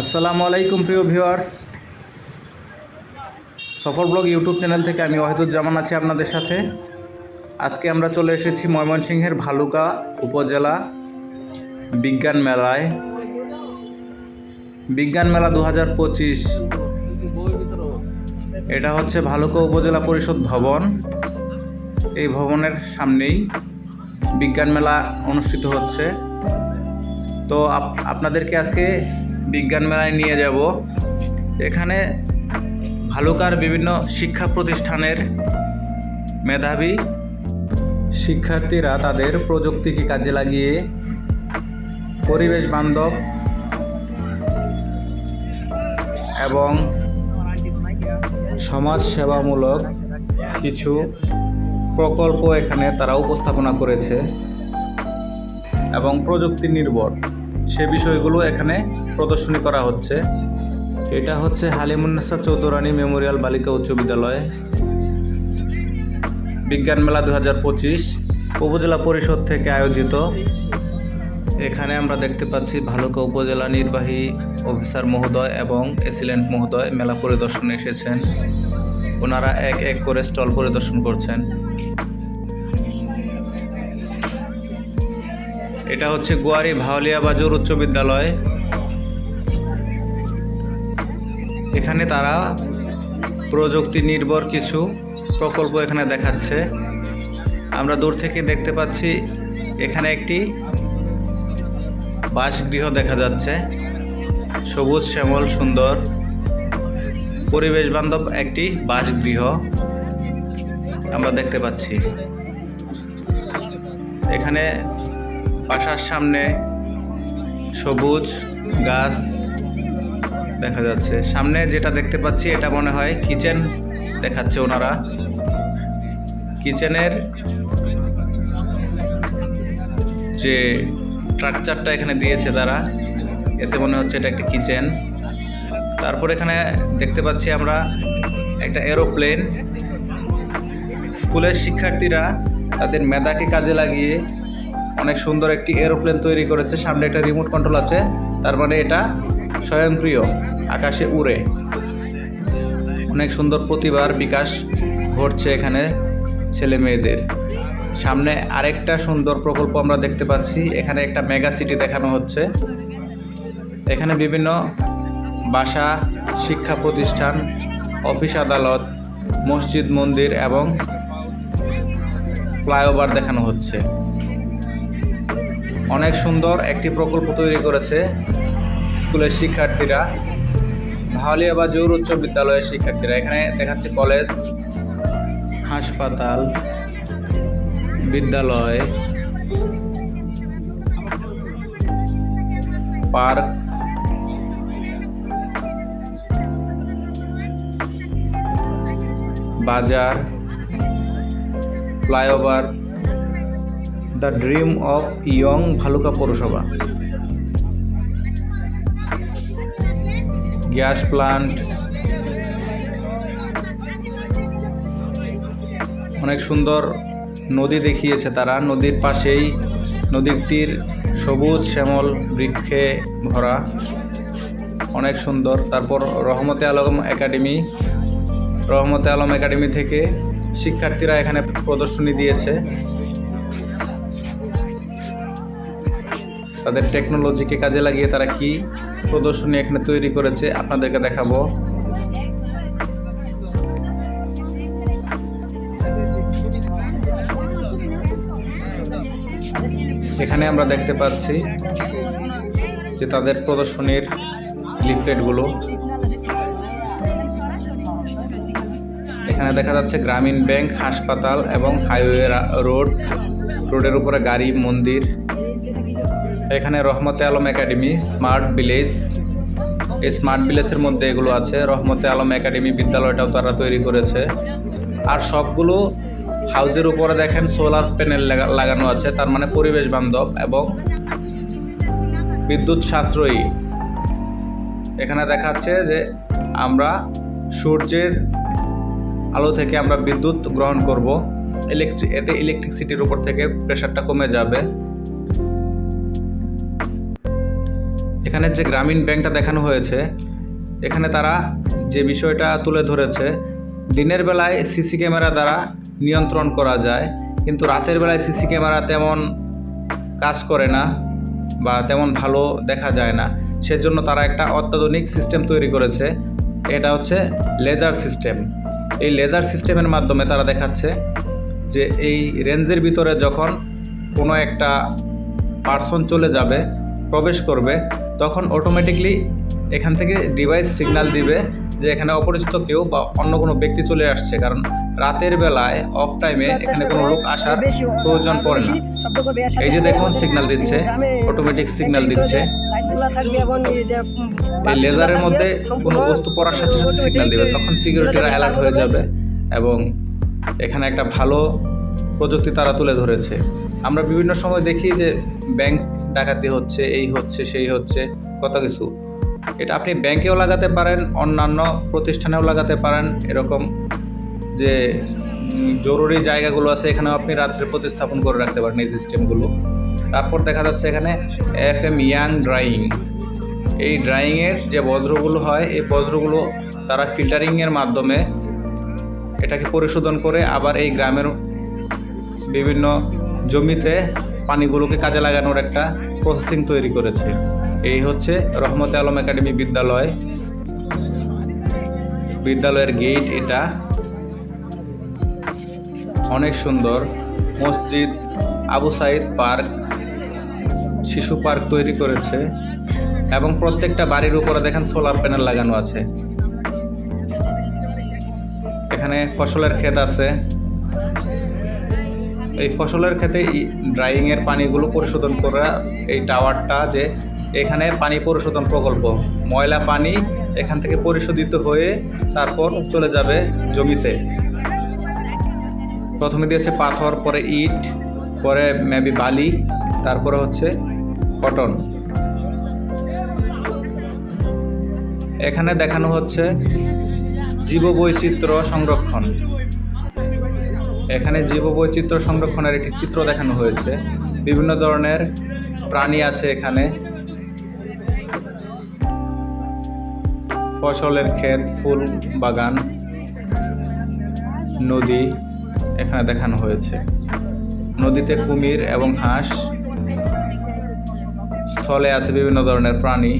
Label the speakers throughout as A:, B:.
A: আসসালামু আলাইকুম প্রিয় ভিউয়ার্স সফর ব্লগ ইউটিউব চ্যানেল থেকে আমি জামান আছি আপনাদের সাথে আজকে আমরা চলে এসেছি ময়মনসিংহের ভালুকা উপজেলা বিজ্ঞান মেলায় বিজ্ঞান মেলা দু এটা হচ্ছে ভালুকা উপজেলা পরিষদ ভবন এই ভবনের সামনেই বিজ্ঞান মেলা অনুষ্ঠিত হচ্ছে তো আপনাদেরকে আজকে বিজ্ঞান মেলায় নিয়ে যাব এখানে ভালুকার বিভিন্ন শিক্ষা প্রতিষ্ঠানের মেধাবী শিক্ষার্থীরা তাদের প্রযুক্তিকে কাজে লাগিয়ে পরিবেশ বান্ধব এবং সমাজ সেবামূলক কিছু প্রকল্প এখানে তারা উপস্থাপনা করেছে এবং প্রযুক্তি নির্ভর সে বিষয়গুলো এখানে প্রদর্শনী করা হচ্ছে এটা হচ্ছে হালিমুন্নেসা চৌধুরানী মেমোরিয়াল বালিকা উচ্চ বিদ্যালয় বিজ্ঞান মেলা দু হাজার পঁচিশ উপজেলা পরিষদ থেকে আয়োজিত এখানে আমরা দেখতে পাচ্ছি ভালুকা উপজেলা নির্বাহী অফিসার মহোদয় এবং এসিলেন্ট মহোদয় মেলা পরিদর্শনে এসেছেন ওনারা এক এক করে স্টল পরিদর্শন করছেন এটা হচ্ছে গোয়ারি ভাওলিয়া বাজুর উচ্চ বিদ্যালয় এখানে তারা প্রযুক্তি নির্ভর কিছু প্রকল্প এখানে দেখাচ্ছে আমরা দূর থেকে দেখতে পাচ্ছি এখানে একটি বাসগৃহ দেখা যাচ্ছে সবুজ শ্যামল সুন্দর পরিবেশ বান্ধব একটি বাসগৃহ আমরা দেখতে পাচ্ছি এখানে বাসার সামনে সবুজ গাছ দেখা যাচ্ছে সামনে যেটা দেখতে পাচ্ছি এটা মনে হয় কিচেন দেখাচ্ছে ওনারা কিচেনের যে স্ট্রাকচারটা এখানে দিয়েছে তারা এতে মনে হচ্ছে এটা একটা কিচেন তারপর এখানে দেখতে পাচ্ছি আমরা একটা এরোপ্লেন স্কুলের শিক্ষার্থীরা তাদের মেধাকে কাজে লাগিয়ে অনেক সুন্দর একটি এরোপ্লেন তৈরি করেছে সামনে একটা রিমোট কন্ট্রোল আছে তার মানে এটা স্বয়ংক্রিয় আকাশে উড়ে অনেক সুন্দর প্রতিভার বিকাশ ঘটছে এখানে ছেলে মেয়েদের সামনে আরেকটা সুন্দর প্রকল্প আমরা দেখতে পাচ্ছি এখানে একটা মেগা সিটি দেখানো হচ্ছে এখানে বিভিন্ন বাসা শিক্ষা প্রতিষ্ঠান অফিস আদালত মসজিদ মন্দির এবং ফ্লাইওভার দেখানো হচ্ছে অনেক সুন্দর একটি প্রকল্প তৈরি করেছে স্কুলের শিক্ষার্থীরা ভাওলিয়া বা জোর উচ্চ বিদ্যালয়ের শিক্ষার্থীরা এখানে দেখাচ্ছে কলেজ হাসপাতাল বিদ্যালয় পার্ক বাজার flyover the dream of young Bhaluka পৌরসভা গ্যাস প্লান্ট অনেক সুন্দর নদী দেখিয়েছে তারা নদীর পাশেই নদীর তীর সবুজ শ্যামল বৃক্ষে ভরা অনেক সুন্দর তারপর রহমতে আলম একাডেমি রহমতে আলম একাডেমি থেকে শিক্ষার্থীরা এখানে প্রদর্শনী দিয়েছে তাদের টেকনোলজিকে কাজে লাগিয়ে তারা কি প্রদর্শনী এখানে তৈরি করেছে আপনাদেরকে দেখাবো এখানে আমরা দেখতে পাচ্ছি যে তাদের প্রদর্শনীর লিফলেটগুলো এখানে দেখা যাচ্ছে গ্রামীণ ব্যাংক হাসপাতাল এবং হাইওয়ে রোড রোডের উপরে গাড়ি মন্দির এখানে Rahmate Alam academy smart village এই স্মার্ট ভিলেজের মধ্যে এগুলো আছে রহমতে আলম একাডেমি বিদ্যালয়টাও তারা তৈরি করেছে আর সবগুলো হাউজের উপরে দেখেন সোলার প্যানেল লাগানো আছে তার মানে পরিবেশ বান্ধব এবং বিদ্যুৎ সাশ্রয়ী এখানে দেখাচ্ছে যে আমরা সূর্যের আলো থেকে আমরা বিদ্যুৎ গ্রহণ করব ইলেকট্রিক এতে ইলেকট্রিসিটির উপর থেকে প্রেশারটা কমে যাবে এখানে যে গ্রামীণ ব্যাংকটা দেখানো হয়েছে এখানে তারা যে বিষয়টা তুলে ধরেছে দিনের বেলায় সিসি ক্যামেরা দ্বারা নিয়ন্ত্রণ করা যায় কিন্তু রাতের বেলায় সিসি ক্যামেরা তেমন কাজ করে না বা তেমন ভালো দেখা যায় না সেজন্য তারা একটা অত্যাধুনিক সিস্টেম তৈরি করেছে এটা হচ্ছে লেজার সিস্টেম এই লেজার সিস্টেমের মাধ্যমে তারা দেখাচ্ছে যে এই রেঞ্জের ভিতরে যখন কোনো একটা পার্সন চলে যাবে প্রবেশ করবে তখন অটোমেটিকলি এখান থেকে ডিভাইস সিগনাল দিবে যে এখানে অপরিচিত কেউ বা অন্য কোনো ব্যক্তি চলে আসছে কারণ রাতের বেলায় অফ টাইমে এখানে কোনো লোক আসার প্রয়োজন পড়ে না এই যে দেখুন সিগনাল দিচ্ছে অটোমেটিক সিগনাল দিচ্ছে এই লেজারের মধ্যে কোনো বস্তু পড়ার সাথে সাথে সিগনাল দিবে তখন সিকিউরিটিরা অ্যালার্ট হয়ে যাবে এবং এখানে একটা ভালো প্রযুক্তি তারা তুলে ধরেছে আমরা বিভিন্ন সময় দেখি যে ব্যাংক ডাকাতি হচ্ছে এই হচ্ছে সেই হচ্ছে কত কিছু এটা আপনি ব্যাংকেও লাগাতে পারেন অন্যান্য প্রতিষ্ঠানেও লাগাতে পারেন এরকম যে জরুরি জায়গাগুলো আছে এখানেও আপনি রাত্রে প্রতিস্থাপন করে রাখতে পারেন এই সিস্টেমগুলো তারপর দেখা যাচ্ছে এখানে এফ এম ইয়াং ড্রাইং এই ড্রাইংয়ের যে বজ্রগুলো হয় এই বজ্রগুলো তারা ফিল্টারিংয়ের মাধ্যমে এটাকে পরিশোধন করে আবার এই গ্রামের বিভিন্ন জমিতে পানিগুলোকে কাজে লাগানোর একটা প্রসেসিং তৈরি করেছে এই হচ্ছে রহমতে আলম একাডেমি বিদ্যালয় বিদ্যালয়ের গেট এটা অনেক সুন্দর মসজিদ আবু সাইদ পার্ক শিশু পার্ক তৈরি করেছে এবং প্রত্যেকটা বাড়ির উপরে দেখেন সোলার প্যানেল লাগানো আছে এখানে ফসলের ক্ষেত আছে এই ফসলের ক্ষেত্রে ড্রাইংয়ের পানিগুলো পরিশোধন করা এই টাওয়ারটা যে এখানে পানি পরিশোধন প্রকল্প ময়লা পানি এখান থেকে পরিশোধিত হয়ে তারপর চলে যাবে জমিতে প্রথমে দিয়েছে পাথর পরে ইট পরে মেবি বালি তারপরে হচ্ছে কটন এখানে দেখানো হচ্ছে জীববৈচিত্র সংরক্ষণ এখানে জীববৈচিত্র্য সংরক্ষণের একটি চিত্র দেখানো হয়েছে বিভিন্ন ধরনের প্রাণী আছে এখানে ফসলের ক্ষেত ফুল বাগান নদী এখানে দেখানো হয়েছে নদীতে কুমির এবং হাঁস স্থলে আছে বিভিন্ন ধরনের প্রাণী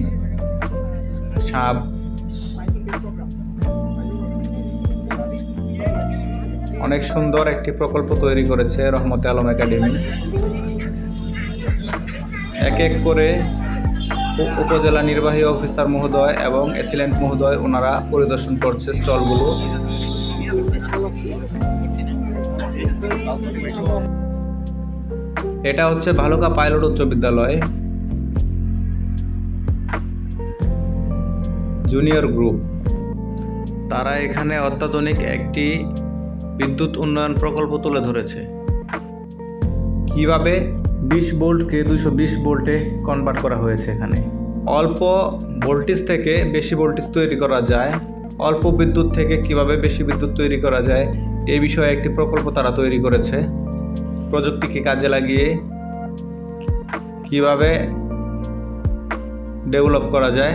A: সাপ অনেক সুন্দর একটি প্রকল্প তৈরি করেছে রহমত আলম একাডেমি এক এক করে উপজেলা নির্বাহী অফিসার মহোদয় এবং এসিলেন্ট মহোদয় ওনারা পরিদর্শন করছে স্টলগুলো এটা হচ্ছে ভালুকা পাইলট উচ্চ বিদ্যালয় জুনিয়র গ্রুপ তারা এখানে অত্যাধুনিক একটি বিদ্যুৎ উন্নয়ন প্রকল্প তুলে ধরেছে কিভাবে বিশ ভোল্টকে দুশো বিশ ভোল্টে কনভার্ট করা হয়েছে এখানে অল্প ভোল্টেজ থেকে বেশি ভোল্টেজ তৈরি করা যায় অল্প বিদ্যুৎ থেকে কিভাবে বেশি বিদ্যুৎ তৈরি করা যায় এই বিষয়ে একটি প্রকল্প তারা তৈরি করেছে প্রযুক্তিকে কাজে লাগিয়ে কিভাবে ডেভেলপ করা যায়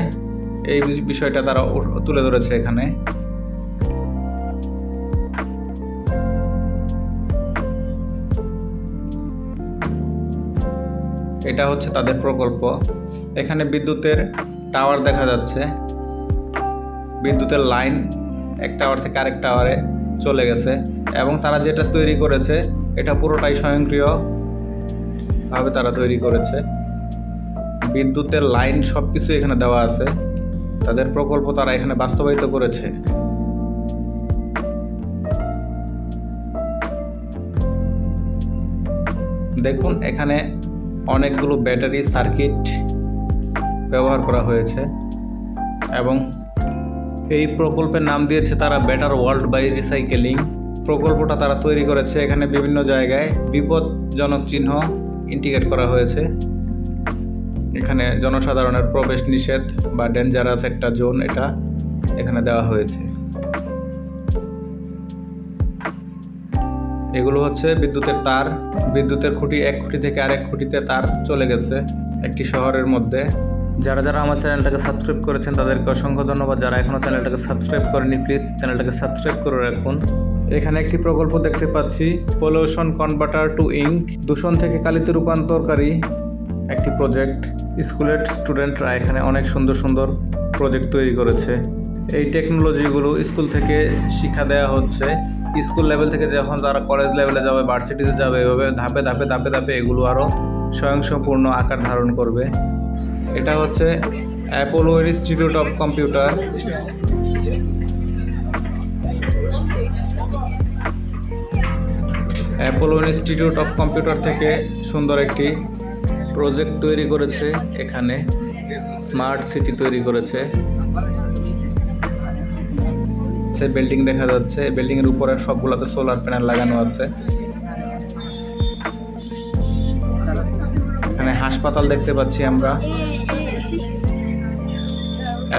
A: এই বিষয়টা তারা তুলে ধরেছে এখানে এটা হচ্ছে তাদের প্রকল্প এখানে বিদ্যুতের টাওয়ার দেখা যাচ্ছে বিদ্যুতের লাইন এক টাওয়ার থেকে আরেক টাওয়ারে চলে গেছে এবং তারা যেটা তৈরি করেছে এটা পুরোটাই স্বয়ংক্রিয়ভাবে তারা তৈরি করেছে বিদ্যুতের লাইন সব কিছু এখানে দেওয়া আছে তাদের প্রকল্প তারা এখানে বাস্তবায়িত করেছে দেখুন এখানে অনেকগুলো ব্যাটারি সার্কিট ব্যবহার করা হয়েছে এবং এই প্রকল্পের নাম দিয়েছে তারা বেটার ওয়ার্ল্ড বাই রিসাইকেলিং প্রকল্পটা তারা তৈরি করেছে এখানে বিভিন্ন জায়গায় বিপদজনক চিহ্ন ইন্ডিকেট করা হয়েছে এখানে জনসাধারণের প্রবেশ নিষেধ বা ডেঞ্জারাস একটা জোন এটা এখানে দেওয়া হয়েছে এগুলো হচ্ছে বিদ্যুতের তার বিদ্যুতের খুঁটি এক খুঁটি থেকে আরেক খুঁটিতে তার চলে গেছে একটি শহরের মধ্যে যারা যারা আমার চ্যানেলটাকে সাবস্ক্রাইব করেছেন তাদেরকে অসংখ্য ধন্যবাদ যারা এখনও চ্যানেলটাকে সাবস্ক্রাইব করেনি প্লিজ চ্যানেলটাকে সাবস্ক্রাইব করে রাখুন এখানে একটি প্রকল্প দেখতে পাচ্ছি পলিউশন কনভার্টার টু ইঙ্ক দূষণ থেকে কালিতে রূপান্তরকারী একটি প্রজেক্ট স্কুলের স্টুডেন্টরা এখানে অনেক সুন্দর সুন্দর প্রজেক্ট তৈরি করেছে এই টেকনোলজিগুলো স্কুল থেকে শিক্ষা দেওয়া হচ্ছে স্কুল লেভেল থেকে যখন তারা কলেজ লেভেলে যাবে ভার্সিটিতে যাবে এভাবে ধাপে ধাপে ধাপে ধাপে এগুলো আরও স্বয়ংসম্পূর্ণ আকার ধারণ করবে এটা হচ্ছে Apollo institute of computer Apollo institute of computer থেকে সুন্দর একটি প্রজেক্ট তৈরি করেছে এখানে স্মার্ট সিটি তৈরি করেছে আছে বিল্ডিং দেখা যাচ্ছে বিল্ডিং এর উপরে সবগুলাতে সোলার প্যানেল লাগানো আছে এখানে হাসপাতাল দেখতে পাচ্ছি আমরা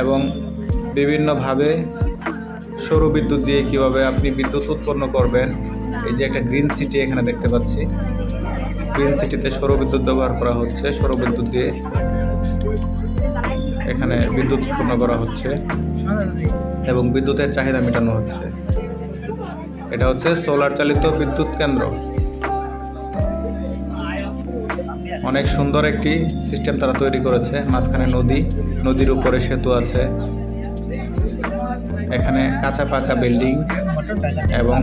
A: এবং বিভিন্নভাবে সৌর বিদ্যুৎ দিয়ে কিভাবে আপনি বিদ্যুৎ উৎপন্ন করবেন এই যে একটা গ্রিন সিটি এখানে দেখতে পাচ্ছি গ্রিন সিটিতে সৌর বিদ্যুৎ ব্যবহার করা হচ্ছে সৌর বিদ্যুৎ দিয়ে এখানে বিদ্যুৎ উৎপন্ন করা হচ্ছে এবং বিদ্যুতের চাহিদা মেটানো হচ্ছে এটা হচ্ছে সোলার চালিত বিদ্যুৎ কেন্দ্র অনেক সুন্দর একটি সিস্টেম তারা তৈরি করেছে মাঝখানে নদী নদীর উপরে সেতু আছে এখানে কাঁচা পাকা বিল্ডিং এবং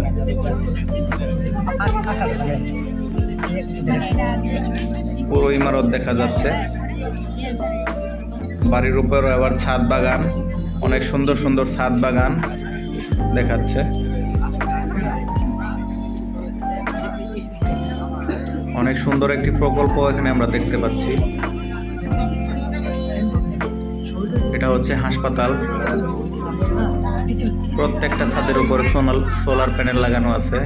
A: পুরো ইমারত দেখা যাচ্ছে বাড়ির উপরে আবার ছাদ বাগান অনেক সুন্দর সুন্দর ছাদ বাগান দেখাচ্ছে অনেক সুন্দর একটি প্রকল্প এখানে আমরা দেখতে পাচ্ছি এটা হচ্ছে হাসপাতাল প্রত্যেকটা ছাদের উপরে সোনাল সোলার প্যানেল লাগানো আছে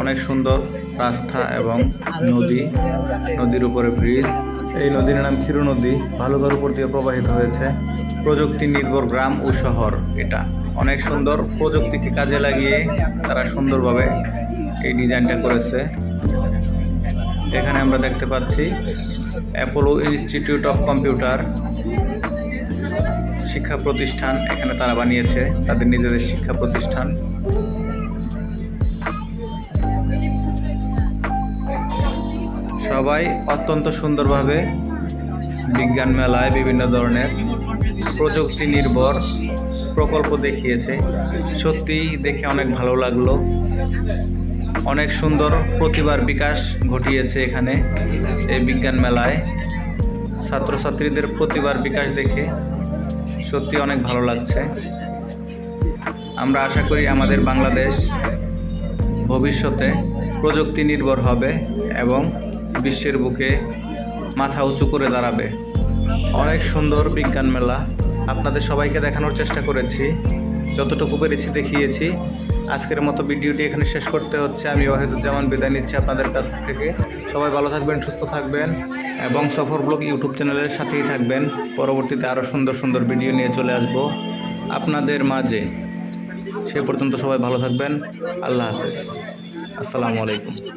A: অনেক সুন্দর রাস্তা এবং নদী নদীর উপরে ব্রিজ এই নদীর নাম ক্ষীর নদী ভালুকার উপর দিয়ে প্রবাহিত হয়েছে প্রযুক্তি নির্ভর গ্রাম ও শহর এটা অনেক সুন্দর প্রযুক্তিকে কাজে লাগিয়ে তারা সুন্দরভাবে এই ডিজাইনটা করেছে এখানে আমরা দেখতে পাচ্ছি অ্যাপোলো ইনস্টিটিউট অফ কম্পিউটার শিক্ষা প্রতিষ্ঠান এখানে তারা বানিয়েছে তাদের নিজেদের শিক্ষা প্রতিষ্ঠান সবাই অত্যন্ত সুন্দরভাবে বিজ্ঞান মেলায় বিভিন্ন ধরনের প্রযুক্তি নির্ভর প্রকল্প দেখিয়েছে সত্যি দেখে অনেক ভালো লাগলো অনেক সুন্দর প্রতিভার বিকাশ ঘটিয়েছে এখানে এই বিজ্ঞান মেলায় ছাত্রছাত্রীদের প্রতিভার বিকাশ দেখে সত্যি অনেক ভালো লাগছে আমরা আশা করি আমাদের বাংলাদেশ ভবিষ্যতে প্রযুক্তি নির্ভর হবে এবং বিশ্বের বুকে মাথা উঁচু করে দাঁড়াবে অনেক সুন্দর বিজ্ঞান মেলা আপনাদের সবাইকে দেখানোর চেষ্টা করেছি যতটুকু পেরেছি দেখিয়েছি আজকের মতো ভিডিওটি এখানে শেষ করতে হচ্ছে আমি ওয়াহিদুজ্জামান বিদায় নিচ্ছি আপনাদের কাছ থেকে সবাই ভালো থাকবেন সুস্থ থাকবেন এবং সফর ব্লগ ইউটিউব চ্যানেলের সাথেই থাকবেন পরবর্তীতে আরও সুন্দর সুন্দর ভিডিও নিয়ে চলে আসব আপনাদের মাঝে সে পর্যন্ত সবাই ভালো থাকবেন আল্লাহ হাফেজ আসসালামু আলাইকুম